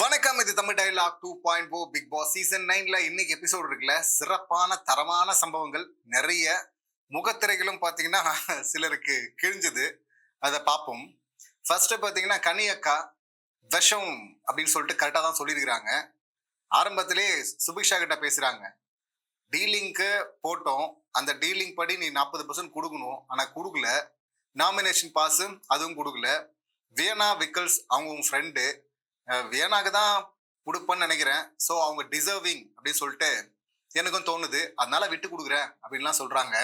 வணக்கம் இது Tamil dialogue to point oh Bigg Boss season நைன்ல இன்னைக்கு எபிசோடு இருக்குல்ல. சிறப்பான தரமான சம்பவங்கள் நிறைய முகத்திரைகளும் பார்த்தீங்கன்னா சிலருக்கு கிழிஞ்சது. அதை பார்ப்போம் ஃபர்ஸ்ட் பார்த்தீங்கன்னா கனியக்கா விஷம் அப்படின்னு சொல்லிட்டு கரெக்டாக தான் சொல்லியிருக்கிறாங்க. ஆரம்பத்திலே சுபிக்ஷா கிட்ட பேசுறாங்க. டீலிங்க்கு போட்டோம். அந்த டீலிங் படி நீ நாற்பது பர்சன்ட் கொடுக்கணும். ஆனால் கொடுக்கல. நாமினேஷன் பாஸும் அதுவும் கொடுக்கல. வியனா விக்கல்ஸ் அவங்க உன் ஃப்ரெண்டு வியனாக்கு தான் கொடுப்பேன்னு நினைக்கிறேன். ஸோ அவங்க டிசர்விங் அப்படின்னு சொல்லிட்டு எனக்கும் தோணுது. அதனால விட்டு கொடுக்குறேன் அப்படின்லாம் சொல்றாங்க.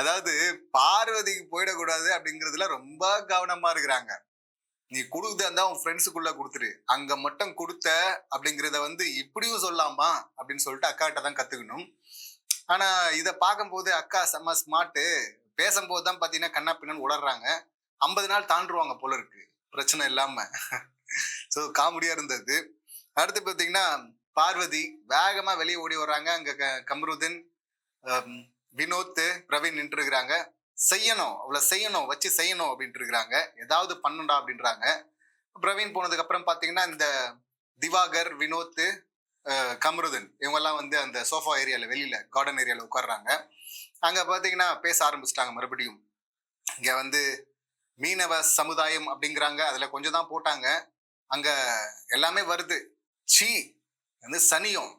அதாவது பார்வதிக்கு போயிடக்கூடாது அப்படிங்கிறதுல ரொம்ப கவனமா இருக்கிறாங்க. நீ கொடுக்குது அந்த உன் ஃப்ரெண்ட்ஸுக்குள்ள கொடுத்துரு. அங்க மட்டும் கொடுத்த அப்படிங்கிறத வந்து இப்படியும் சொல்லாமா அப்படின்னு சொல்லிட்டு அக்காட்ட தான் கத்துக்கணும். ஆனா இதை பார்க்கும்போது அக்கா செம்ம ஸ்மார்ட்டு பேசும்போது தான் பார்த்தீங்கன்னா கண்ணா பின்னன்னு உளர்றாங்க. ஐம்பது நாள் தாண்டுருவாங்க போல இருக்கு. பிரச்சனை இல்லாம. ஸோ காமெடியா இருந்தது. அடுத்து பார்த்தீங்கன்னா பார்வதி வேகமா வெளியே ஓடி வர்றாங்க. அங்க க- கம்ருதீன் வினோத் பிரவீன் நின்று இருக்கிறாங்க செய்யணும் அவளை செய்யணும் வச்சு செய்யணும் அப்படின்ட்டு இருக்கிறாங்க ஏதாவது பண்ணுண்டா அப்படின்றாங்க. பிரவீன் போனதுக்கு அப்புறம் பார்த்தீங்கன்னா இந்த திவாகர் வினோத் கமருதன் இவங்கெல்லாம் வந்து அந்த சோஃபா ஏரியாவில் வெளியில கார்டன் ஏரியாவில் உட்காடுறாங்க அங்கே பார்த்தீங்கன்னா பேச ஆரம்பிச்சிட்டாங்க மறுபடியும். இங்கே வந்து மீனவ சமுதாயம் அப்படிங்கிறாங்க. அதில் கொஞ்சம் தான் போட்டாங்க. அங்க எல்லாமே வருது. சீ வந்து சனியும்.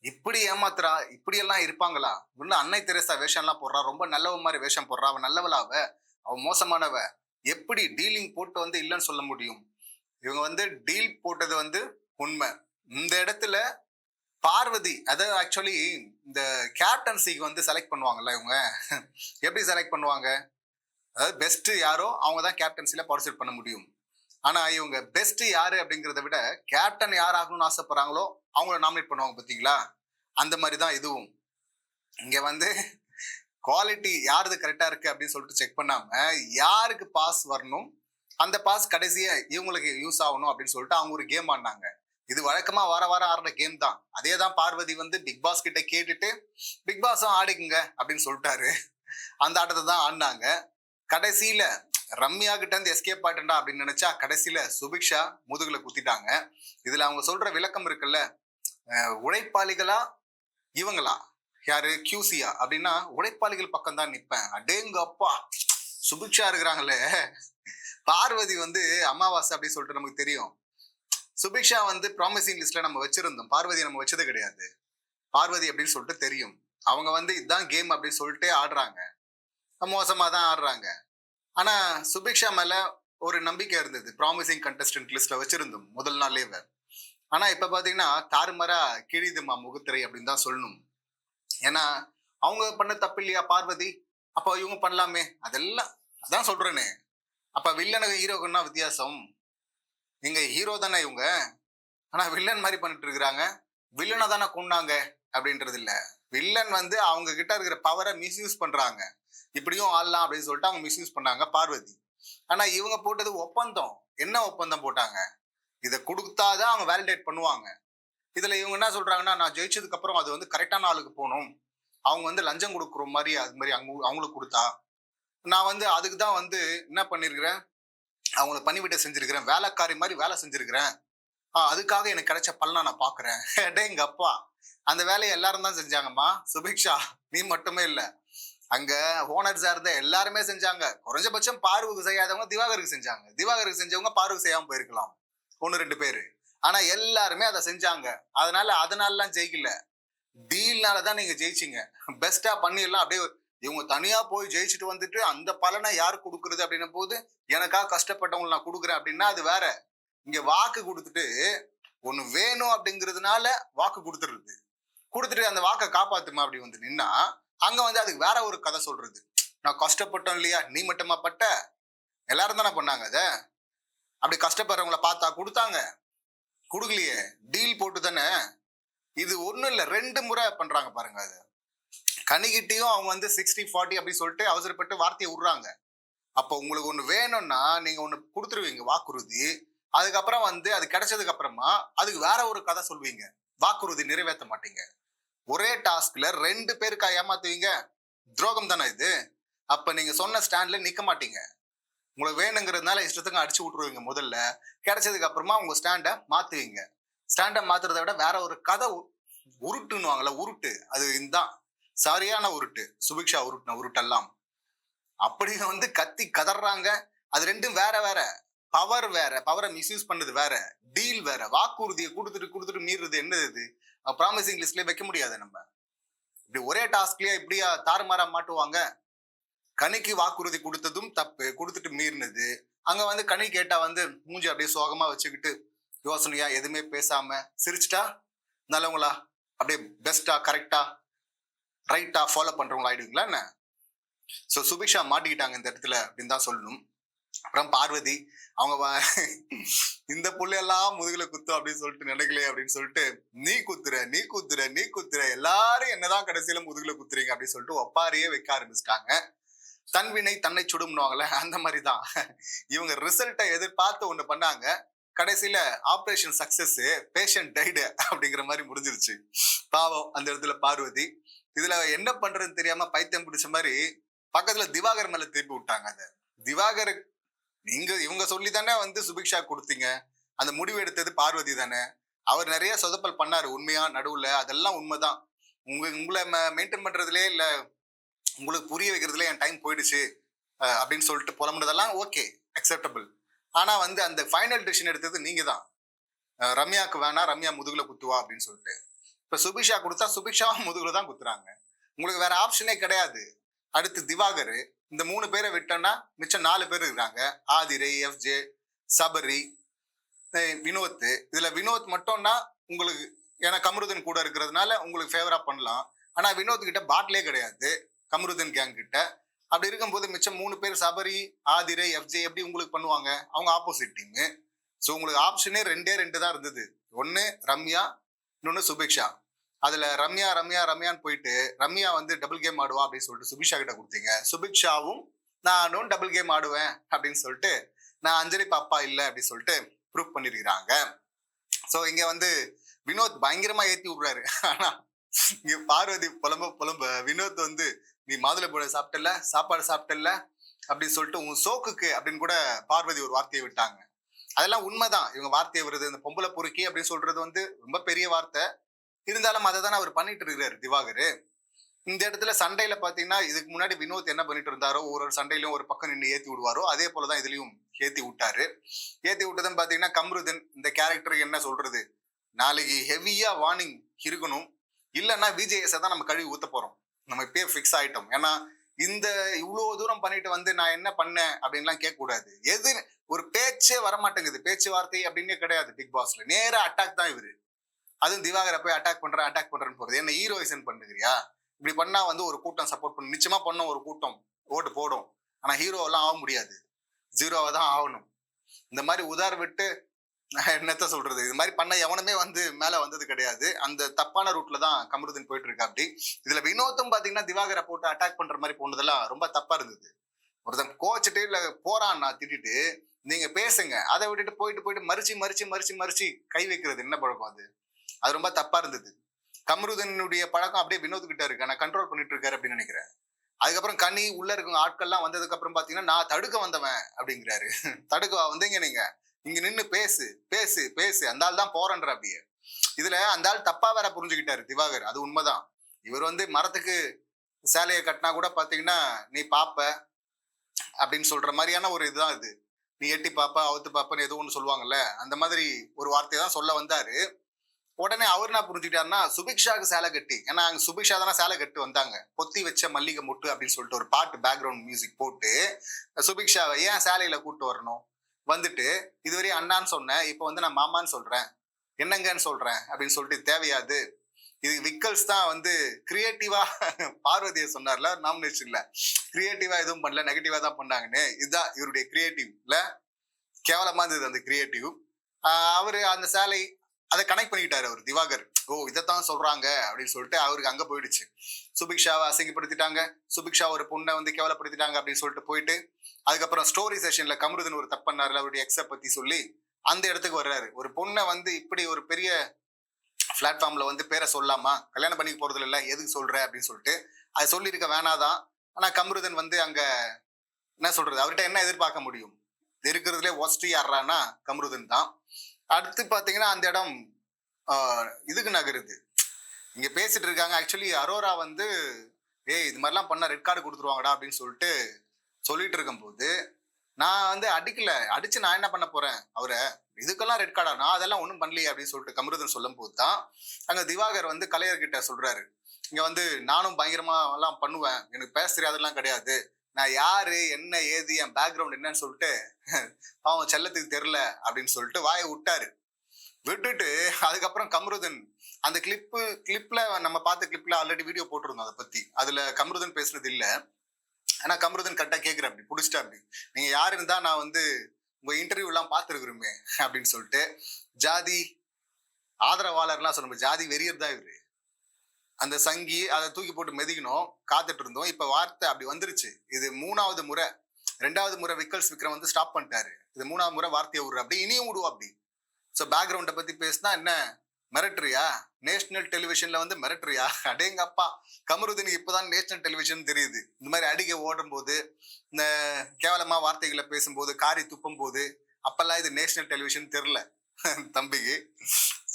இப்படி ஏமாத்துறா இப்படி எல்லாம் இருப்பாங்களா? இன்னும் அன்னை தெரேசா வேஷம்லாம் போடுறா ரொம்ப நல்லவ மாதிரி வேஷம் போடுறா அவன் நல்லவளாவ அவ? மோசமானவ? எப்படி டீலிங் போட்டு வந்து இல்லைன்னு சொல்ல முடியும்? இவங்க வந்து டீல் போட்டது வந்து உண்மை. இந்த இடத்துல பார்வதி அதாவது ஆக்சுவலி இந்த கேப்டன்சிக்கு வந்து செலக்ட் பண்ணுவாங்கல்ல இவங்க? எப்படி செலக்ட் பண்ணுவாங்க? அதாவது பெஸ்ட் யாரோ அவங்க தான் கேப்டன்சில பார்ட்டிசிபேட் பண்ண முடியும். ஆனா இவங்க பெஸ்ட் யாரு அப்படிங்கிறத விட கேப்டன் யார் ஆகணும்னு ஆசைப்படுறாங்களோ அவங்கள நாமினேட் பண்ணுவாங்க பாத்தீங்களா அந்த மாதிரி தான் இதுவும். இங்க வந்து குவாலிட்டி யாருது கரெக்டா இருக்கு அப்படின்னு சொல்லிட்டு செக் பண்ணாம யாருக்கு பாஸ் வரணும் அந்த பாஸ் கடைசியா இவங்களுக்கு யூஸ் ஆகணும் அப்படின்னு சொல்லிட்டு அவங்க ஒரு கேம் ஆடினாங்க. இது வழக்கமா வார வாரம் ஆடுற கேம் தான். அதே தான் பார்வதி வந்து பிக் பாஸ் கிட்ட கேட்டுட்டு பிக் பாஸும் ஆடிக்குங்க அப்படின்னு சொல்லிட்டாரு. அந்த ஆட்டத்தை தான் ஆடினாங்க. கடைசியில ரம்யா கிட்ட இருந்து எஸ்கேப் ஆயிட்டா அப்படின்னு நினைச்சா கடைசியில சுபிக்ஷா முதுகுல குத்திட்டாங்க. இதுல அவங்க சொல்ற விளக்கம் இருக்குல்ல உழைப்பாளிகளா இவங்களா? யாரு? கியூசியா அப்படின்னா உழைப்பாளிகள் பக்கம் தான் நிப்பேன். அடேங்க அப்பா சுபிக்ஷா இருக்கிறாங்களே. பார்வதி வந்து அமாவாசை அப்படின்னு சொல்லிட்டு நமக்கு தெரியும். சுபிக்ஷா வந்து ப்ராமிசிங் லிஸ்ட்ல நம்ம வச்சிருந்தோம். பார்வதி நம்ம வச்சது கிடையாது. பார்வதி அப்படின்னு சொல்லிட்டு தெரியும். அவங்க வந்து இதுதான் கேம் அப்படின்னு சொல்லிட்டு ஆடுறாங்க. மோசமா தான் ஆடுறாங்க. ஆனா சுபிக்ஷா மேல ஒரு நம்பிக்கை இருந்தது. ப்ராமிசிங் கண்டஸ்டன்ட் லிஸ்ட்ல வச்சிருந்தோம் முதல் நாளேவ ஆனா இப்ப பாத்தீங்கன்னா தாறுமாறா கிழிதுமா முகத்திரை அப்படின்னு தான் சொல்லணும். ஏன்னா அவங்க பண்ண தப்பு இல்லையா பார்வதி? அப்போ இவங்க பண்ணலாமே. அதெல்லாம் அதான் சொல்றேனே. அப்ப வில்லனுக்கு ஹீரோக்குன்னா வித்தியாசம். நீங்க ஹீரோ தானே இவங்க? ஆனா வில்லன் மாதிரி பண்ணிட்டு இருக்கிறாங்க. வில்லனை தானே கொண்டாங்க அப்படின்றது இல்லை. வில்லன் வந்து அவங்க கிட்ட இருக்கிற பவரை மிஸ்யூஸ் பண்றாங்க. இப்படியும் ஆடலாம் அப்படின்னு சொல்லிட்டு அவங்க மிஸ்யூஸ் பண்ணாங்க பார்வதி. ஆனா இவங்க போட்டது ஒப்பந்தம். என்ன ஒப்பந்தம் போட்டாங்க? இதை கொடுத்தாதான் அவங்க வேலிடேட் பண்ணுவாங்க. இதுல இவங்க என்ன சொல்றாங்கன்னா நான் ஜெயிச்சதுக்கு அப்புறம் அது வந்து கரெக்டான ஆளுக்கு போகணும். அவங்க வந்து லஞ்சம் கொடுக்குற மாதிரி அது மாதிரி அவங்க அவங்களுக்கு கொடுத்தா. நான் வந்து அதுக்கு தான் வந்து என்ன பண்ணிருக்கிறேன்? அவங்கள பண்ணிவிட்ட செஞ்சிருக்கிறேன். வேலைக்காரி மாதிரி வேலை செஞ்சிருக்கிறேன். ஆ, அதுக்காக எனக்கு கிடைச்ச பலனை நான் பாக்குறேன் எங்க அப்பா. அந்த வேலையை எல்லாரும் தான் செஞ்சாங்கம்மா. சுபிக்ஷா நீ மட்டுமே இல்ல. அங்க ஓனர்ஸா இருந்த எல்லாருமே செஞ்சாங்க. குறைஞ்சபட்சம் பார்வுக்கு செய்யாதவங்க திவாகருக்கு செஞ்சாங்க. திவாகருக்கு செஞ்சவங்க பார்வுக்கு செய்யாம போயிருக்கலாம். ஒன்னு ரெண்டு பேரு. ஆனா எல்லாருமே அதை செஞ்சாங்க. அதனால அதனாலலாம் ஜெயிக்கல. டீல்னால தான் நீங்க ஜெயிச்சீங்க. பெஸ்டா பண்ணிடலாம். அப்படியே இவங்க தனியா போய் ஜெயிச்சுட்டு வந்துட்டு அந்த பலனை யார் கொடுக்கறது அப்படின்னும் போது எனக்காக கஷ்டப்பட்டவங்களை நான் கொடுக்குறேன் அப்படின்னா அது வேற. இங்க வாக்கு கொடுத்துட்டு ஒன்று வேணும் அப்படிங்கிறதுனால வாக்கு கொடுத்துருது கொடுத்துட்டு அந்த வாக்கை காப்பாத்துமா அப்படி வந்து நின்னா அங்க வந்து அதுக்கு வேற ஒரு கதை சொல்றது. நான் கஷ்டப்பட்டோம் இல்லையா நீ மட்டுமா பட்ட? எல்லாரும் தானே பண்ணாங்க அத. அப்படி கஷ்டப்படுறவங்கள பார்த்தா கொடுத்தாங்க. கொடுக்கலையே டீல் போட்டு தானே. இது ஒன்றும் இல்லை ரெண்டு முறை பண்றாங்க பாருங்க அது. கனிகிட்டையும் அவங்க வந்து சிக்ஸ்டி ஃபார்ட்டி அப்படின்னு சொல்லிட்டு அவசரப்பட்டு வார்த்தையை விடுறாங்க. அப்போ உங்களுக்கு ஒன்று வேணும்னா நீங்க ஒன்று கொடுத்துருவீங்க வாக்குறுதி. அதுக்கப்புறம் வந்து அது கிடைச்சதுக்கு அப்புறமா அதுக்கு வேற ஒரு கதை சொல்வீங்க. வாக்குறுதி நிறைவேற்ற மாட்டீங்க. ஒரே டாஸ்க்ல ரெண்டு பேருக்கா ஏமாத்துவீங்க? துரோகம் தானே இது? அப்ப நீங்க சொன்ன ஸ்டாண்ட்ல நிக்க மாட்டீங்க. உங்களுக்கு வேணுங்கிறதுனால இஷ்டத்துக்கு அடிச்சு விட்டுருவீங்க முதல்ல. கிடைச்சதுக்கு அப்புறமா உங்க ஸ்டாண்டை மாத்துவீங்க. ஸ்டாண்டை மாத்துறதை விட வேற ஒரு கதை உ- உருட்டுன்னுவாங்கல்ல உருட்டு. அது இதுதான் சரியான உருட்டு. சுபிக்ஷா உருட்டுன உருட்டெல்லாம். அப்படி வந்து கத்தி கதறாங்க அது ரெண்டும் வேற வேற. பவர் வேற பவரை மிஸ்யூஸ் பண்ணது வேற டீல் வேற வாக்குறுதியை கொடுத்துட்டு கொடுத்துட்டு மீறுறது என்னது இது? ப்ராமிசிங் லிஸ்ட்லயே வைக்க முடியாது நம்ம. இப்படி ஒரே டாஸ்க்லயே இப்படியா தாறுமாறா மாட்டுவாங்க. கனிக்கு வாக்குறுதி கொடுத்ததும் தப்பு கொடுத்துட்டு மீறினது. அங்க வந்து கனி கேட்டா வந்து மூஞ்சி அப்படியே சோகமா வச்சுக்கிட்டு யோசனையா எதுவுமே பேசாம சிரிச்சிட்டா? நல்லவங்களா? அப்படியே பெஸ்டா கரெக்டா ரைட்டா ஃபாலோ பண்றவங்களா ஆயிடுவீங்களா என்ன? ஸோ சுபிக்ஷா மாட்டிக்கிட்டாங்க இந்த இடத்துல அப்படின்னு தான் சொல்லணும். அப்புறம் பார்வதி அவங்க இந்த புள்ளையெல்லாம் முதுகுல குத்து அப்படின்னு சொல்லிட்டு நினைக்கலையே அப்படின்னு சொல்லிட்டு நீ குத்துற நீ குத்துற நீ குத்துற எல்லாரும் என்னதான் கடைசியில முதுகுல குத்துறீங்க? அப்படின்னு சொல்லிட்டு ஒப்பாரியே வைக்க ஆரம்பிச்சிட்டாங்க. தன்வினை தன்னை சுடும்னுவாங்கல்ல அந்த மாதிரி தான் இவங்க ரிசல்ட்டை எதிர்பார்த்து ஒண்ணு பண்ணாங்க. கடைசியில ஆப்ரேஷன் சக்சஸ் பேஷண்ட் டைடு அப்படிங்கிற மாதிரி முடிஞ்சிருச்சு. பாவம் அந்த இடத்துல பார்வதி. இதுல என்ன பண்றதுன்னு தெரியாம பைத்தியம் பிடிச்ச மாதிரி பக்கத்துல திவாகர் மேல திருப்பி விட்டாங்க அதை. திவாகர் நீங்க இவங்க சொல்லி தானே வந்து சுபிக்ஷா கொடுத்தீங்க. அந்த முடிவு எடுத்தது பார்வதி தானே. அவர் நிறைய சொதப்பல் பண்ணாரு உண்மையா நடுவுல. அதெல்லாம் உண்மைதான். உங்க உங்களை மெயின்டைன் பண்றதுலே இல்ல உங்களுக்கு புரிய வைக்கிறதுல என் டைம் போயிடுச்சு அப்படின்னு சொல்லிட்டு புலம்புனதெல்லாம் ஓகே அக்செப்டபிள் ஆனா வந்து அந்த ஃபைனல் டிசிஷன் எடுத்தது நீங்க தான் ரம்யாவுக்கு ரம்யாக்கு வேணா ரம்யா முதுகுல குத்துவா அப்படின்னு சொல்லிட்டு. இப்ப சுபிஷா கொடுத்தா சுபிக்ஷாவும் முதுகுல தான் குத்துறாங்க. உங்களுக்கு வேற ஆப்ஷனே கிடையாது. அடுத்து திவாகர். இந்த மூணு பேரை விட்டோம்னா மிச்சம் நாலு பேர் இருக்காங்க. ஆதிரை எஃப்ஜே சபரி வினோத். இதுல வினோத் மட்டும்னா உங்களுக்கு ஏன்னா கமருதன் கூட இருக்கிறதுனால உங்களுக்கு ஃபேவரா பண்ணலாம். ஆனா வினோத் கிட்ட பாட்டிலே கிடையாது. கமருதன் கேங் கிட்ட. அப்படி இருக்கும்போது மிச்சம் மூணு பேர் சபரி ஆதிரை எஃப்ஜே எப்படி உங்களுக்கு பண்ணுவாங்க? அவங்க ஆப்போசிட் டீம் ஸோ உங்களுக்கு ஆப்ஷனே ரெண்டே ரெண்டு தான் இருந்தது. ஒன்று ரம்யா இன்னொன்று சுபிக்ஷா. அதுல ரம்யா ரம்யா ரம்யான்னு போயிட்டு ரம்யா வந்து டபுள் கேம் ஆடுவா அப்படின்னு சொல்லிட்டு சுபிக்ஷா கிட்ட கொடுத்தீங்க. சுபிக்ஷாவும் நானும் டபுள் கேம் ஆடுவேன் அப்படின்னு சொல்லிட்டு நான் அஞ்சலி பாப்பா இல்லை அப்படின்னு சொல்லிட்டு ப்ரூவ் பண்ணிருக்கிறாங்க. ஸோ இங்க வந்து வினோத் பயங்கரமா ஏத்தி விடுறாரு. ஆனா இங்க பார்வதி புலம்ப புலம்ப. வினோத் வந்து நீ மாதுளை போட சாப்பிட்டல சாப்பாடு சாப்பிட்டல அப்படின்னு சொல்லிட்டு உன் சோக்குக்கு அப்படின்னு கூட பார்வதி ஒரு வார்த்தையை விட்டாங்க. அதெல்லாம் உண்மைதான். இவங்க வார்த்தையை வருது இந்த பொம்பளை பொறுக்கி அப்படின்னு சொல்றது வந்து ரொம்ப பெரிய வார்த்தை. இருந்தாலும் அதை தானே அவர் பண்ணிட்டு இருக்கிறாரு திவாகர். இந்த இடத்துல சண்டையில பாத்தீங்கன்னா இதுக்கு முன்னாடி வினோத் என்ன பண்ணிட்டு இருந்தாரோ ஒரு ஒரு சண்டையிலும் ஒரு பக்கம் நின்று ஏத்தி விடுவாரோ அதே போலதான் இதுலயும் ஏத்தி விட்டாரு. ஏத்தி விட்டதுன்னு பாத்தீங்கன்னா கம்ருதன் இந்த கேரக்டருக்கு என்ன சொல்றது? நாளைக்கு ஹெவியா வார்னிங் இருக்கணும். இல்லைன்னா விஜேஎஸ் தான் நம்ம கழுவி ஊத்த போறோம். நம்ம இப்பயே ஃபிக்ஸ் ஆயிட்டோம். ஏன்னா இந்த இவ்வளவு தூரம் பண்ணிட்டு வந்து நான் என்ன பண்ணேன் அப்படின்லாம் கேட்க கூடாது எது ஒரு பேச்சே வரமாட்டேங்குது. பேச்சுவார்த்தை அப்படின்னே கிடையாது பிக் பாஸ்ல. நேர அட்டாக் தான் இவரு. அதுவும் திவாகரை போய் அட்டாக் பண்ற அட்டாக் பண்றேன்னு போறது. என்ன ஹீரோயிசன் பண்ணுகிறியா? இப்படி பண்ணா வந்து ஒரு கூட்டம் சப்போர்ட் பண்ணு. நிச்சயமா பண்ண ஒரு கூட்டம். ஓட்டு போடும். ஆனா ஹீரோவெல்லாம் ஆக முடியாது. ஜீரோவா தான் ஆகணும். இந்த மாதிரி உதார் விட்டு என்னத்த சொல்றது? இது மாதிரி பண்ண எவனுமே வந்து மேல வந்தது கிடையாது. அந்த தப்பான ரூட்ல தான் கமருதீன் போயிட்டு இருக்கா அப்படி. இதுல வினோத்தும் பாத்தீங்கன்னா திவாகரை போட்டு அட்டாக் பண்ற மாதிரி போனதெல்லாம் ரொம்ப தப்பா இருந்தது. ஒருத்தன் கோச்சிட்டு இல்ல போறான் நான் திட்டிட்டு நீங்க பேசுங்க. அதை விட்டுட்டு போயிட்டு போயிட்டு மறிச்சு மறிச்சு மறிச்சு மறிச்சு கை வைக்கிறது என்ன பழக்கம் அது? அது ரொம்ப தப்பா இருந்தது. கமருதனுடைய பழக்கம் அப்படியே வினோத் கிட்ட இருக்கு. நான் கண்ட்ரோல் பண்ணிட்டு இருக்காரு அப்படின்னு நினைக்கிறேன். அதுக்கப்புறம் கனி உள்ள இருக்க ஆட்கள்லாம் வந்ததுக்கு அப்புறம் பாத்தீங்கன்னா நான் தடுக்க வந்தவன் அப்படிங்கிறாரு. தடுக்க வந்தீங்க நீங்க. இங்க நின்னு பேசு பேசு பேசு. அந்த ஆள் தான் போறன்ற அப்படியே. இதுல அந்த ஆள் தப்பா வேற புரிஞ்சுக்கிட்டாரு திவாகர். அது உண்மைதான். இவர் வந்து மரத்துக்கு சேலையை கட்டினா கூட பாத்தீங்கன்னா நீ பாப்ப அப்படின்னு சொல்ற மாதிரியான ஒரு இதுதான் இது. நீ எட்டி பாப்ப அவுத்து பாப்பன்னு ஏதோ ஒன்று சொல்லுவாங்கல்ல? அந்த மாதிரி ஒரு வார்த்தையை தான் சொல்ல வந்தாரு. உடனே அவர் என்ன புரிஞ்சுக்கிட்டாருன்னா சுபிக்ஷாக்கு சேலை கட்டி. ஏன்னா அங்கே சுபிக்ஷா தானே சேலை கட்டு வந்தாங்க. பொத்தி வச்ச மல்லிகை முட்டு அப்படின்னு சொல்லிட்டு ஒரு பாட்டு பேக்ரவுண்ட் மியூசிக் போட்டு சுபிக்ஷாவை ஏன் சேலையில கூப்பிட்டு வரணும்? வந்துட்டு இதுவரையும் அண்ணான்னு சொன்னேன். இப்போ வந்து நான் மாமான்னு சொல்றேன். என்னங்கன்னு சொல்றேன். அப்படின்னு சொல்லிட்டு தேவையாது. இது விக்கல்ஸ் தான் வந்து கிரியேட்டிவா பார்வதியை சொன்னார்ல நாமினேஷன்ல கிரியேட்டிவா எதுவும் பண்ணல நெகட்டிவா தான் பண்ணாங்கன்னு. இதுதான் இவருடைய கிரியேட்டிவ்ல கேவலமா இருந்தது அந்த கிரியேட்டிவ் அவரு அந்த சேலை அதை கனெக்ட் பண்ணிக்கிட்டாரு அவர் திவாகர். ஓ இதைத்தான் சொல்றாங்க அப்படின்னு சொல்லிட்டு அவருக்கு அங்க போயிடுச்சு. சுபிக்ஷாவை அசிங்கப்படுத்திட்டாங்க. சுபிக்ஷா ஒரு பொண்ணை வந்து கேவலப்படுத்திட்டாங்க அப்படின்னு சொல்லிட்டு போயிட்டு அதுக்கப்புறம் ஸ்டோரி செஷன்ல கமருதன் ஒரு தப்பு பண்ணாருல அவருடைய எக்ஸை பத்தி சொல்லி அந்த இடத்துக்கு வர்றாரு. ஒரு பொண்ணை வந்து இப்படி ஒரு பெரிய பிளாட்ஃபார்ம்ல வந்து பேரை சொல்லாமா? கல்யாணம் பண்ணிக்க போறது இல்ல எதுக்கு சொல்ற? அப்படின்னு சொல்லிட்டு அதை சொல்லியிருக்க வேணாதான். ஆனா கமருதன் வந்து அங்க என்ன சொல்றது? அவர்கிட்ட என்ன எதிர்பார்க்க முடியும்? இருக்கிறதுலே ஒஸ்ட் யாரானா கமருதன் தான். அடுத்து பார்த்தீங்கன்னா அந்த இடம் இதுக்கு நகருது. இங்கே பேசிட்டு இருக்காங்க. ஆக்சுவலி அரோரா வந்து ஏய் இது மாதிரிலாம் பண்ணால் ரெட் கார்டு கொடுத்துருவாங்கடா அப்படின்னு சொல்லிட்டு சொல்லிட்டு இருக்கும்போது நான் வந்து அடிக்கல. அடிச்சு நான் என்ன பண்ண போறேன்? அவரை இதுக்கெல்லாம் ரெட் கார்டா நான் அதெல்லாம் ஒன்றும் பண்ணலையே அப்படின்னு சொல்லிட்டு கமருதன் சொல்லும் போது தான் அங்கே திவாகர் வந்து கலையர்கிட்ட சொல்றாரு. இங்க வந்து நானும் பயங்கரமா எல்லாம் பண்ணுவேன். எனக்கு பேச தெரியாதெல்லாம் கிடையாது. நான் யாரு என்ன ஏது என் பேக்ரவுண்ட் என்னன்னு சொல்லிட்டு அவன் செல்லத்துக்கு தெரில அப்படின்னு சொல்லிட்டு வாயை விட்டாரு. விட்டுட்டு அதுக்கப்புறம் கம்ருதன் அந்த கிளிப்பு கிளிப்ல நம்ம பார்த்த கிளிப்ல ஆல்ரெடி வீடியோ போட்டிருந்தோம் அதை பத்தி. அதுல கம்ருதன் பேசுனது இல்ல. ஆனா கம்ருதன் கரெக்டா கேக்குற அப்படி புடிச்சிட்டா அப்படி. நீங்க யார் இருந்தா நான் வந்து உங்க இன்டர்வியூ எல்லாம் பார்த்துருக்குறோமே அப்படின்னு சொல்லிட்டு ஜாதி ஆதரவாளர்லாம் சொல்லும்போது ஜாதி வெறியர் தான் இவரு. அந்த சங்கி அதை தூக்கி போட்டு மெதிக்கணும் காத்துட்டு இருந்தோம் இப்ப வார்த்தை அப்படி வந்துருச்சு. இது மூணாவது முறை ரெண்டாவது முறை விக்கல்ஸ் விக்ரம் வந்து ஸ்டாப் பண்ணிட்டாரு. இது மூணாவது முறை வார்த்தையை விடுற அப்படி இனியும் விடுவோம் அப்படி. ஸோ பேக்ரவுண்டை பத்தி பேசினா என்ன? மிரட்டுறியா? நேஷனல் டெலிவிஷன்ல வந்து மிரட்டுறியா? அடேங்க அப்பா கமருதீனுக்கு இப்போதான் நேஷனல் டெலிவிஷன் தெரியுது. இந்த மாதிரி அடிக்க ஓடும் போது இந்த கேவலமா வார்த்தைகளை பேசும்போது காரி துப்பும் போது அப்பெல்லாம் இது நேஷனல் டெலிவிஷன் தெரில. தம்பிக்கு.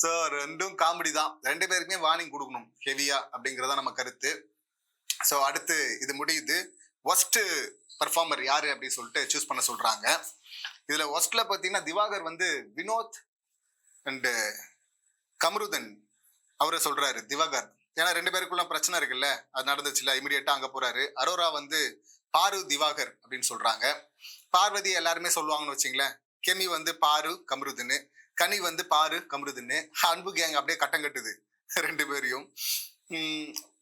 ஸோ ரெண்டும் காமெடி தான். ரெண்டு பேருக்குமே வார்னிங் கொடுக்கணும். ஹெவியா அப்படிங்கிறதா நம்ம கருத்து. ஸோ அடுத்து இது முடியுது. ஒஸ்ட் பர்ஃபார்மர் யாரு அப்படின்னு சொல்லிட்டு சூஸ் பண்ண சொல்றாங்க. இதுல ஒஸ்ட்ல பார்த்தீங்கன்னா திவாகர் வந்து வினோத் அண்டு கமருதன் அவரை சொல்றாரு திவாகர். ஏன்னா ரெண்டு பேருக்குள்ள பிரச்சனை இருக்குல்ல? அது நடந்துச்சுல இமீடியட்டா அங்க போறாரு. அரோரா வந்து பாரு திவாகர் அப்படின்னு சொல்றாங்க. பார்வதி எல்லாருமே சொல்லுவாங்கன்னு வச்சுங்களேன். கெமி வந்து பாரு கமருதுன்னு. கனி வந்து பாரு கமருதுன்னு அன்பு கேங் அப்படியே கட்டம் கட்டுது ரெண்டு பேரையும்.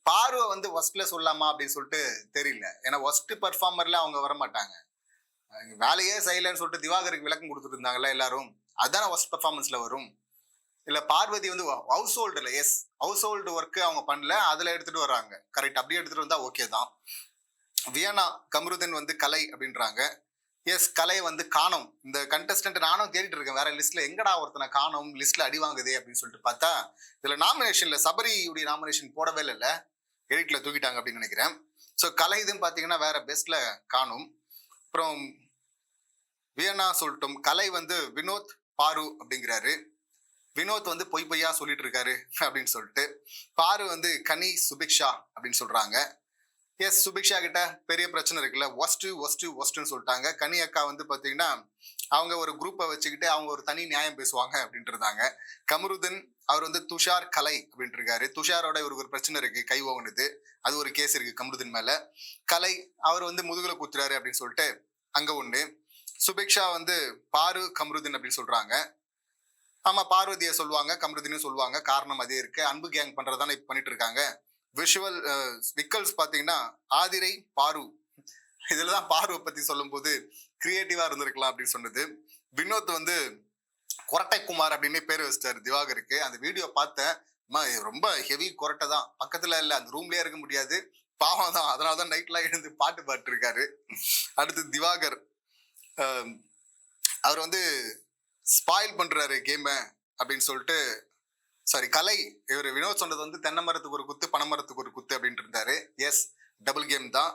பார்வை வந்து ஒஸ்ட்ல சொல்லலாமா அப்படின்னு சொல்லிட்டு தெரியல. ஏன்னா ஒஸ்ட் பர்ஃபார்மர்ல அவங்க வர மாட்டாங்க அவங்க வேலையே செய்யலைன்னு சொல்லிட்டு திவாகருக்கு விளக்கம் கொடுத்துட்டு இருந்தாங்கல்ல எல்லாரும். அதுதானே ஒஸ்ட் பர்ஃபார்மன்ஸ்ல வரும். இல்ல பார்வதி வந்து ஹவுஸ் ஹோல்டுல எஸ் ஹவுஸ் ஹோல்டு ஒர்க் அவங்க பண்ணல அதுல எடுத்துட்டு வராங்க கரெக்ட் அப்படியே எடுத்துட்டு வந்தா ஓகே தான். வியனா கமருதன் வந்து கலை அப்படின்றாங்க. எஸ் கலை வந்து காணோம். இந்த கண்டஸ்டன்ட் நானும் தேடிட்டு இருக்கேன். வேற லிஸ்ட்ல எங்கடா ஒருத்தனை காணோம்? லிஸ்ட்ல அடி வாங்குதே அப்படின்னு சொல்லிட்டு பார்த்தா இதுல நாமினேஷன்ல சபரியுடைய நாமினேஷன் போடவே இல்லை எடிட்ல தூக்கிட்டாங்க அப்படின்னு நினைக்கிறேன். ஸோ கலை இதுன்னு பார்த்தீங்கன்னா வேற பெஸ்ட்ல காணும். அப்புறம் வியனா சொல்லட்டும். கலை வந்து வினோத் பாரு அப்படிங்கிறாரு. வினோத் வந்து பொய் பொய்யா சொல்லிட்டு இருக்காரு அப்படின்னு சொல்லிட்டு பாரு வந்து கனி சுபிக்ஷா அப்படின்னு சொல்றாங்க. எஸ் சுபிக்ஷா கிட்ட பெரிய பிரச்சனை இருக்குல்ல. ஒஸ்ட்டு ஒஸ்ட்டு ஒஸ்ட்டுன்னு சொல்லிட்டாங்க. கனி அக்கா வந்து பார்த்தீங்கன்னா அவங்க ஒரு குரூப்பை வச்சுக்கிட்டு அவங்க ஒரு தனி நியாயம் பேசுவாங்க அப்படின்ட்டு இருந்தாங்க கமருதன் அவர் வந்து துஷார் கலை அப்படின்ட்டு இருக்காரு துஷாரோட இவருக்கு ஒரு பிரச்சனை இருக்கு கை ஓவனுது அது ஒரு கேஸ் இருக்கு கமருதன் மேல. கலை அவர் வந்து முதுகுல குத்துறாரு அப்படின்னு சொல்லிட்டு அங்க ஒண்ணு. சுபிக்ஷா வந்து பாரு கமருதன் அப்படின்னு சொல்றாங்க. ஆமா பார்வதியை சொல்லுவாங்க கமருதின்னு சொல்லுவாங்க. காரணம் அதே இருக்கு. அன்பு கேங் பண்றதானே இப்ப பண்ணிட்டு இருக்காங்க. விஷுவல் விக்கல்ஸ் uh, பார்த்தீங்கன்னா ஆதிரை பாரு. இதில் தான் பார்வை பற்றி சொல்லும்போது கிரியேட்டிவா இருந்திருக்கலாம் அப்படின்னு சொன்னது. வினோத் வந்து கொரட்டை குமார் அப்படின்னு பேர் வச்சிட்டாரு திவாகருக்கு. அந்த வீடியோ பார்த்தேன் ரொம்ப ஹெவி கொரட்டை தான். பக்கத்தில் இல்லை அந்த ரூம்லேயே இருக்க முடியாது. பாவம் தான். அதனாலதான் நைட்லாம் எழுந்து பாட்டு பாட்டுருக்காரு அடுத்து திவாகர். அவர் வந்து ஸ்பாயில் பண்ணுறாரு கேமை அப்படின்னு சொல்லிட்டு சாரி கலை. இவர் வினோத் சொன்னது வந்து தென்னை மரத்துக்கு ஒரு குத்து பனை மரத்துக்கு ஒரு குத்து அப்படின்ட்டு இருந்தாரு. எஸ் டபுள் கேம் தான்.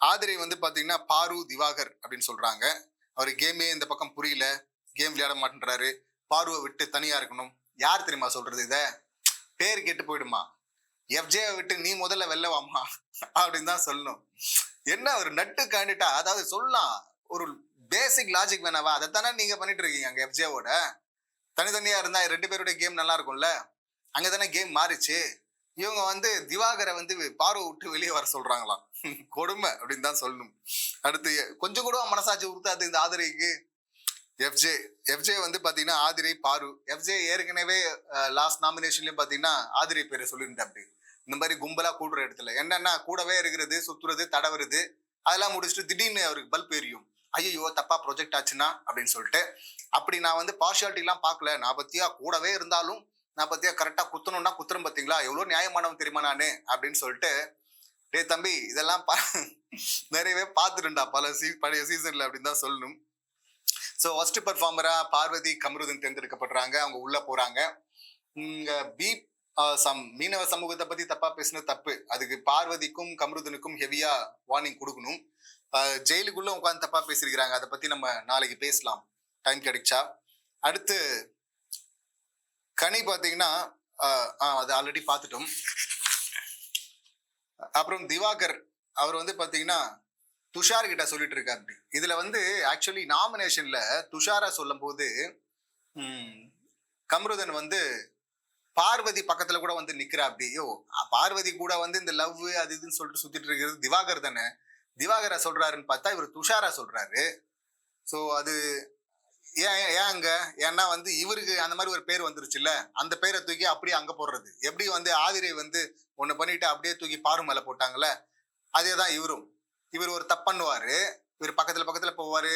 ஆதிரை வந்து பார்த்தீங்கன்னா பாரு திவாகர் அப்படின்னு சொல்றாங்க. அவர் கேமே இந்த பக்கம் புரியல. கேம் விளையாட மாட்டேன்றாரு. பாருவை விட்டு தனியா இருக்கணும். யார் தெரியுமா சொல்றது இத? பேர் கெட்டு போயிடுமா. எஃப்ஜேவை விட்டு நீ முதல்ல வெளில அப்படின்னு தான் சொல்லணும். என்ன ஒரு நட்டு கேண்டிட்டா அதாவது சொல்லலாம். ஒரு பேசிக் லாஜிக் வேணாவா? அதைத்தானே நீங்க பண்ணிட்டு இருக்கீங்க அங்கே எஃப்ஜேவோட தனித்தனியா இருந்தா ரெண்டு பேருடைய கேம் நல்லா இருக்கும்ல. அங்கே தானே கேம் மாறிச்சு. இவங்க வந்து திவாகரை வந்து பார்வை விட்டு வெளியே வர சொல்றாங்களாம். கொடுமை அப்படின்னு தான் சொல்லணும். அடுத்து கொஞ்சம் கூட மனசாட்சி உறுத்தாது இந்த ஆதிரைக்கு. எஃப்ஜே எஃப்ஜே வந்து பாத்தீங்கன்னா ஆதிரை பாரு எஃப்ஜே ஏற்கனவே லாஸ்ட் நாமினேஷன்லயும் பாத்தீங்கன்னா ஆதிரை பேரை சொல்லியிருந்தேன் அப்படி இந்த மாதிரி கும்பலா கூடுற இடத்துல. என்னன்னா கூடவே இருக்கிறது சுத்துறது தடவுறது அதெல்லாம் முடிச்சுட்டு திடீர்னு அவருக்கு பல்ப் எரியும். ஐயோ தப்பா ப்ரொஜெக்ட் ஆச்சுன்னா அப்படின்னு சொல்லிட்டு. அப்படி நான் வந்து பார்ஷியாலிட்டிலாம் பார்க்கல. நான் பத்தியா கூடவே இருந்தாலும் நான் பார்த்தியா கரெக்டாக குத்தணும்னா குத்துறேன் பார்த்தீங்களா எவ்வளோ நியாயமானவன் தெரியுமா நான்? அப்படின்னு சொல்லிட்டு டே தம்பி இதெல்லாம் பா நிறையவே பார்த்துட்டுண்டா பல சீ பழைய சீசனில் அப்படின்னு தான் சொல்லணும். ஸோ ஃபர்ஸ்ட் பர்ஃபார்மராக பார்வதி கமருதன் தேர்ந்தெடுக்கப்படுறாங்க. அவங்க உள்ளே போகிறாங்க இங்கே பி சம் மீனவ சமூகத்தை பத்தி தப்பா பேசினது தப்பு. அதுக்கு பார்வதிக்கும் கமருதனுக்கும் ஹெவியா வார்னிங் கொடுக்கணும். ஜெயிலுக்குள்ளே ஜெயிலுக்குள்ள உட்காந்து தப்பா பேசியிருக்கிறாங்க. அதை பத்தி நம்ம நாளைக்கு பேசலாம். டைம் கிடைச்சா. அடுத்து கனி பாத்தீங்கன்னா அது ஆல்ரெடி பார்த்துட்டோம். அப்புறம் திவாகர் அவர் வந்து பாத்தீங்கன்னா துஷார் கிட்ட சொல்லிட்டு இருக்காரு. இதுல வந்து ஆக்சுவலி நாமினேஷன்ல துஷாரா சொல்லும் போது கம்ருதன் வந்து பார்வதி பக்கத்துல கூட வந்து நிக்கிறா அப்படியோ பார்வதி கூட வந்து இந்த லவ் அது இதுன்னு சொல்லிட்டு சுத்திட்டு இருக்கிறது திவாகர் தானே. திவாகரா சொல்றாருன்னு பார்த்தா இவர் துஷாரா சொல்றாரு. ஸோ அது ஏன் ஏன் அங்க? ஏன்னா வந்து இவருக்கு அந்த மாதிரி ஒரு பேர் வந்துருச்சுல்ல? அந்த பேரை தூக்கி அப்படியே அங்க போடுறது. எப்படி வந்து ஆதிரை வந்து ஒண்ணு பண்ணிட்டு அப்படியே தூக்கி பாரு மேல போட்டாங்கல்ல? அதே தான் இவரும். இவர் ஒரு தப்பண்ணுவாரு இவர் பக்கத்துல பக்கத்துல போவாரு.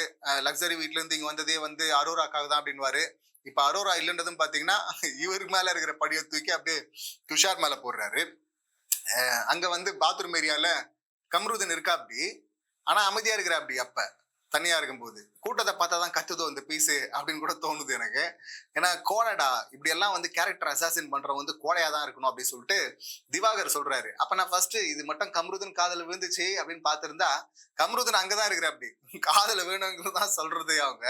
லக்ஸரி வீட்ல இருந்து இங்க வந்ததே வந்து அரோராக்காக தான் அப்படின்வாரு இப்ப அரோரா இல்லைன்றதும் பாத்தீங்கன்னா இவருக்கு மேல இருக்கிற படியை தூக்கி அப்படியே துஷார் மேல போடுறாரு. அங்க வந்து பாத்ரூம் ஏரியால கம்ருதன் இருக்கா அப்படி? ஆனா அமைதியா இருக்கிற அப்படி அப்ப. தனியா இருக்கும்போது. கூட்டத்தை பார்த்தா தான் கத்துதோ இந்த பீஸு அப்படின்னு கூட தோணுது எனக்கு. ஏன்னா கோலடா இப்படி எல்லாம் வந்து கேரக்டர் அசாசின் பண்றவங்க வந்து கோலையா தான் இருக்கணும் அப்படின்னு சொல்லிட்டு திவாகர் சொல்றாரு. அப்ப நான் ஃபர்ஸ்ட் இது மட்டும் கம்ருதன் காதல விழுந்துச்சு அப்படின்னு பார்த்திருந்தா கம்ருதன் அங்கதான் இருக்கிற அப்படி காதல வேணுங்கிறது தான் சொல்றது அவங்க.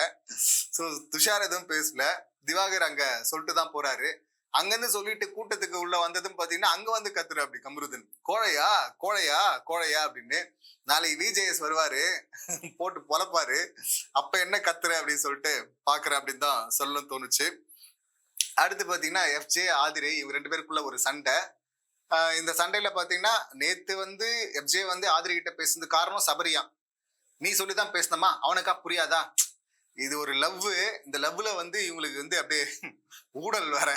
ஸோ துஷார் எதுவும் பேசல. திவாகர் அங்க சொல்லிட்டு தான் போறாரு. அங்கிருந்து சொல்லிட்டு கூட்டத்துக்கு உள்ள வந்ததும் பாத்தீங்கன்னா அங்க வந்து கத்துற அப்படி கம்ருதன். கோழையா? கோழையா? கோழையா? அப்படின்னு. நாளைக்கு விஜேஎஸ் வருவாரு. போட்டு பொழப்பாரு. அப்ப என்ன கத்துற அப்படின்னு சொல்லிட்டு பாக்குறேன் அப்படின்னு தான் சொல்லணும் தோணுச்சு. அடுத்து பாத்தீங்கன்னா எஃப்ஜே ஆதிரை இவங்க ரெண்டு பேருக்குள்ள ஒரு சண்டை. இந்த சண்டையில பாத்தீங்கன்னா நேத்து வந்து எஃப்ஜே வந்து ஆதிரி கிட்ட பேசுனது காரணம் சபரியா. நீ சொல்லிதான் பேசினமா? அவனுக்கா புரியாதா? இது ஒரு லவ் இந்த லவ்ல வந்து இவங்களுக்கு வந்து அப்படியே ஊடல் வேற.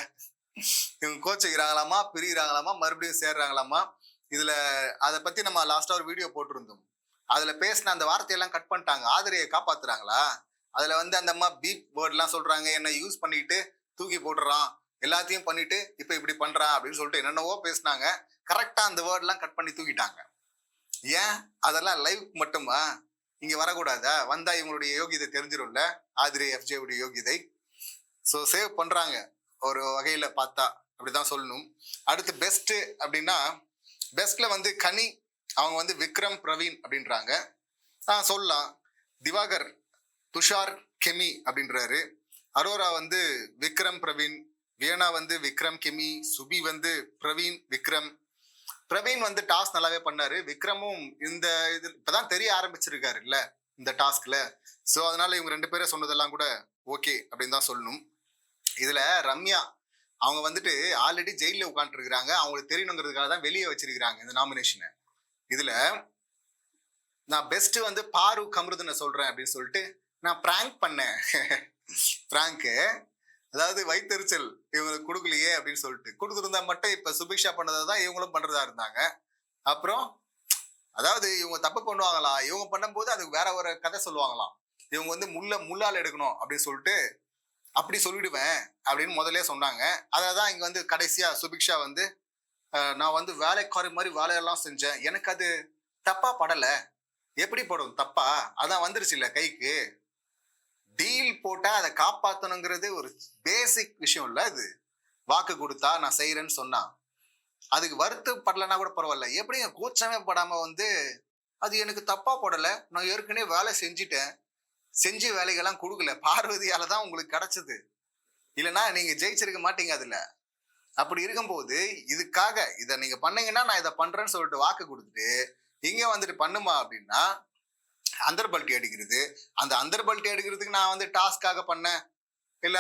இவங்க கோச்சிக்கிறாங்களாமா பிரிகிறாங்களாமா மறுபடியும் சேர்றாங்களாமா? இதுல அதை பத்தி நம்ம லாஸ்டா ஒரு வீடியோ போட்டிருந்தோம். அதுல பேசின அந்த வார்த்தையெல்லாம் கட் பண்ணிட்டாங்க. ஆதிரியை காப்பாத்துறாங்களா? அதுல வந்து அந்த அம்மா பீப் வேர்ட்லாம் சொல்றாங்க. என்ன யூஸ் பண்ணிட்டு தூக்கி போட்டுறான். எல்லாத்தையும் பண்ணிட்டு இப்ப இப்படி பண்றான் அப்படின்னு சொல்லிட்டு என்னென்னவோ பேசினாங்க. கரெக்டா அந்த வேர்ட்லாம் கட் பண்ணி தூக்கிட்டாங்க. ஏன்? அதெல்லாம் லைவ் மட்டுமா? இங்க வரக்கூடாதா? வந்தா இவங்களுடைய யோகிதை தெரிஞ்சிரும்ல. ஆதிரி எஃப்ஜே உடைய யோகிதை ஸோ சேவ் பண்றாங்க. ஒரு வகையில பார்த்தா அப்படிதான் சொல்லணும். அடுத்து பெஸ்ட் அப்படின்னா பெஸ்ட்ல வந்து கனி அவங்க வந்து விக்ரம் பிரவீன் அப்படின்றாங்க. ஆ சொல்லலாம். திவாகர் துஷார் கெமி அப்படின்றாரு. அரோரா வந்து விக்ரம் பிரவீன். வியனா வந்து விக்ரம் கெமி. சுபி வந்து பிரவீன் விக்ரம். பிரவீன் வந்து டாஸ்க் நல்லாவே பண்ணாரு. விக்ரமும் இந்த இது இப்பதான் தெரிய ஆரம்பிச்சிருக்காரு இல்ல இந்த டாஸ்க்ல. ஸோ அதனால இவங்க ரெண்டு பேரும் சொன்னதெல்லாம் கூட ஓகே அப்படின்னு தான் சொல்லணும். இதுல ரம்யா அவங்க வந்துட்டு ஆல்ரெடி ஜெயில உட்காந்துட்டு இருக்கிறாங்க அவங்களுக்கு தெரியணுங்கிறதுக்காக தான் வெளியே வச்சிருக்கிறாங்க இந்த நாமினேஷனை இதுல நான் பெஸ்ட் வந்து பாரு கமருதுன்னு சொல்றேன் அப்படின்னு சொல்லிட்டு நான் பிராங்க் பண்ணேன். பிராங்க்கு அதாவது வைத்தறிச்சல் இவங்களுக்கு கொடுக்கலையே அப்படின்னு சொல்லிட்டு. கொடுத்துருந்தா மட்டும் இப்ப சுபிக்ஷா பண்ணதை தான் இவங்களும் பண்றதா இருந்தாங்க. அப்புறம் அதாவது இவங்க தப்பு பண்ணுவாங்களா? இவங்க பண்ணும்போது அதுக்கு வேற ஒரு கதை சொல்லுவாங்களாம். இவங்க வந்து முள்ள முள்ளால் எடுக்கணும் அப்படின்னு சொல்லிட்டு அப்படி சொல்லிடுவேன் அப்படின்னு முதலே சொன்னாங்க. அதை தான் இங்க வந்து கடைசியா சுபிக்ஷா வந்து நான் வந்து வேலைக்காரி மாதிரி வேலையெல்லாம் செஞ்சேன். எனக்கு அது தப்பா படல. எப்படி படும்? தப்பா? அதான் வந்துருச்சு இல்ல கைக்கு. டீல் போட்டா அதை காப்பாத்தணுங்கிறது ஒரு பேசிக் விஷயம் இல்ல அது. வாக்கு கொடுத்தா நான் செய்யறேன்னு சொன்னான் அதுக்கு வருத்தப்படலைன்னா கூட பரவாயில்ல. எப்படி கூச்சமே படாம வந்து அது எனக்கு தப்பா போடல. நான் ஏற்கனவே வேலை செஞ்சிட்டேன். செஞ்ச வேலைகள்லாம் கொடுக்கல. பார்வதியால தான் உங்களுக்கு கிடைச்சது. இல்லைன்னா நீங்க ஜெயிச்சிருக்க மாட்டீங்க அதுல. அப்படி இருக்கும்போது இதுக்காக இதை நீங்க பண்ணீங்கன்னா நான் இதை பண்றேன்னு சொல்லிட்டு வாக்கு கொடுத்துட்டு இங்க வந்துட்டு பண்ணுமா அப்படின்னா அந்தர் பல்ட்டி அடிக்கிறது அந்த அந்தர் பல்ட்டி அடிக்கிறதுக்கு நான் வந்து டாஸ்க்காக பண்ணேன். இல்ல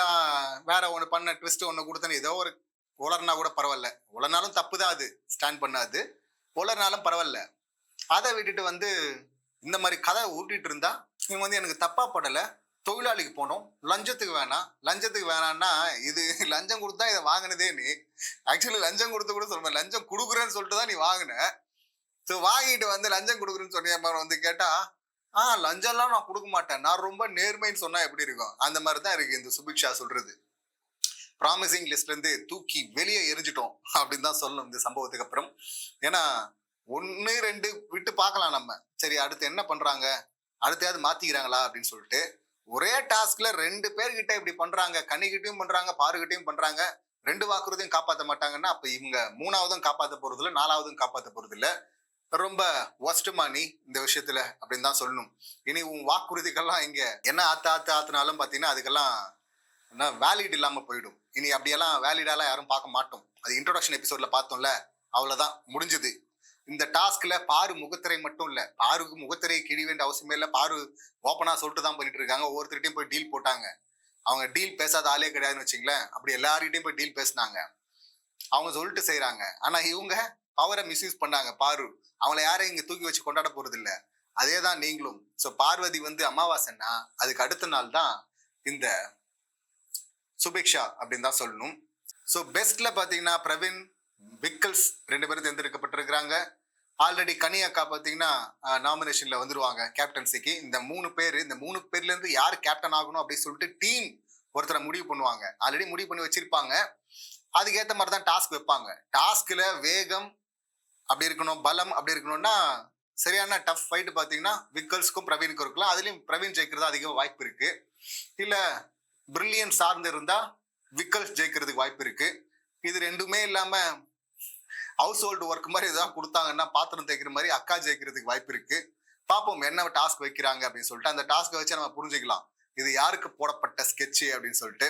வேற ஒன்று பண்ண ட்விஸ்ட் ஒன்று கொடுத்தேன்னு ஏதோ ஒரு உளர்னா கூட பரவாயில்ல. உளர்னாலும் தப்பு தான் அது. ஸ்டாண்ட் பண்ணாது. உளர்னாலும் பரவாயில்ல. அதை விட்டுட்டு வந்து இந்த மாதிரி கதை ஊட்டிட்டு இருந்தா இவங்க வந்து எனக்கு தப்பா படல தொழிலாளிக்கு போனோம் லஞ்சத்துக்கு வேணாம் லஞ்சத்துக்கு வேணாம்னா இது லஞ்சம் கொடுத்தா இதை வாங்கினதே நீ. ஆக்சுவலி லஞ்சம் கொடுத்து கூட சொல்லுவேன் லஞ்சம் கொடுக்குறேன்னு சொல்லிட்டு தான் நீ வாங்கின. ஸோ வாங்கிட்டு வந்து லஞ்சம் கொடுக்குறேன்னு சொன்னிய மாதிரி வந்து கேட்டா ஆ லஞ்சம்லாம் நான் கொடுக்க மாட்டேன். நான் ரொம்ப நேர்மைன்னு சொன்னா எப்படி இருக்கும்? அந்த மாதிரி தான் இருக்கு இந்த சுபிக்ஷா சொல்றது. ப்ராமிசிங் லிஸ்ட்ல இருந்து தூக்கி வெளியே எரிஞ்சிட்டோம் அப்படின்னு தான் சொல்லணும் இந்த சம்பவத்துக்கு அப்புறம். ஏன்னா ஒன்று ரெண்டு விட்டு பார்க்கலாம் நம்ம. சரி அடுத்து என்ன பண்ணுறாங்க அடுத்தையாவது மாற்றிக்கிறாங்களா அப்படின்னு சொல்லிட்டு ஒரே டாஸ்க்ல ரெண்டு பேர்கிட்ட இப்படி பண்ணுறாங்க கண்ணிக்கிட்டையும் பண்ணுறாங்க பாருகிட்டையும் பண்ணுறாங்க ரெண்டு வாக்குறுதியும் காப்பாற்ற மாட்டாங்கன்னா அப்போ இவங்க மூணாவதும் காப்பாற்ற போகிறதில்ல நாலாவதும் காப்பாற்ற போகிறதில்ல ரொம்ப ஒஸ்ட்டுமா நீ இந்த விஷயத்துல அப்படின்னு தான் சொல்லணும். இனி உன் வாக்குறுதிகள்லாம் இங்க என்ன ஆத்து ஆத்து ஆத்துனாலும் பார்த்தீங்கன்னா அதுக்கெல்லாம் என்ன வேலிட் இல்லாமல் போயிடும். இனி அப்படியெல்லாம் வேலிடாலாம் யாரும் பார்க்க மாட்டோம். அது இன்ட்ரொடக்ஷன் எபிசோட்ல பார்த்தோம்ல அவ்வளோதான் முடிஞ்சுது. இந்த டாஸ்க்ல பாரு முகத்திரை மட்டும் இல்ல பாருக்கு முகத்திரை கிழி வேண்டிய அவசியமே இல்லை பாரு ஓப்பனா சொல்லிட்டு தான் பண்ணிட்டு இருக்காங்க. ஒவ்வொருத்தர்கிட்டயும் போய் டீல் போட்டாங்க. அவங்க டீல் பேசாத ஆளே கிடையாதுன்னு வச்சுங்களேன் அப்படி எல்லார்கிட்டயும் போய் டீல் பேசினாங்க. அவங்க சொல்லிட்டு செய்யறாங்க ஆனா இவங்க பவரை மிஸ்யூஸ் பண்ணாங்க பாரு. அவங்கள யாரையும் இங்க தூக்கி வச்சு கொண்டாட போறது இல்ல அதே தான் நீங்களும். ஸோ பார்வதி வந்து அமாவாசைன்னா அதுக்கு அடுத்த நாள் தான் இந்த சுபிக்ஷா அப்படின்னு தான் சொல்லணும். ஸோ பெஸ்ட்ல பாத்தீங்கன்னா பிரவீன் விக்கல்ஸ் ரெண்டு பேரும் தேர்ந்தெடுக்கப்பட்டிருக்கிறாங்க. ஆல்ரெடி கனியாக்கா அக்கா பார்த்தீங்கன்னா நாமினேஷன்ல வந்துருவாங்க கேப்டன்சிக்கு இந்த மூணு பேர் இந்த மூணு பேர்ல இருந்து யார் கேப்டன் ஆகணும் அப்படின்னு சொல்லிட்டு டீம் ஒருத்தரை முடிவு பண்ணுவாங்க. ஆல்ரெடி முடிவு பண்ணி வச்சிருப்பாங்க. அதுக்கேற்ற மாதிரி தான் டாஸ்க் வைப்பாங்க. டாஸ்க்ல வேகம் அப்படி இருக்கணும் பலம் அப்படி இருக்கணும்னா சரியான டஃப் ஃபைட் பார்த்தீங்கன்னா விக்கல்ஸ்க்கும் பிரவீனுக்கும் இருக்கலாம். அதுலயும் பிரவீன் ஜெயிக்கிறது அதிக வாய்ப்பு இருக்கு. இல்ல பிரில்லியன் சார்ந்து இருந்தா விக்கல்ஸ் ஜெயிக்கிறதுக்கு வாய்ப்பு இருக்கு. இது ரெண்டுமே இல்லாம ஹவுஸ் ஹோல்டு ஒர்க் மாதிரி ஏதாவது கொடுத்தாங்கன்னா பாத்திரம் தேய்க்கிற மாதிரி அக்கா ஜெயிக்கிறதுக்கு வாய்ப்பு இருக்கு. பார்ப்போம் என்ன டாஸ்க் வைக்கிறாங்க அப்படின்னு சொல்லிட்டு அந்த டாஸ்க்கை வச்சு நம்ம புரிஞ்சுக்கலாம். இது யாருக்கு போடப்பட்ட ஸ்கெட்சு அப்படின்னு சொல்லிட்டு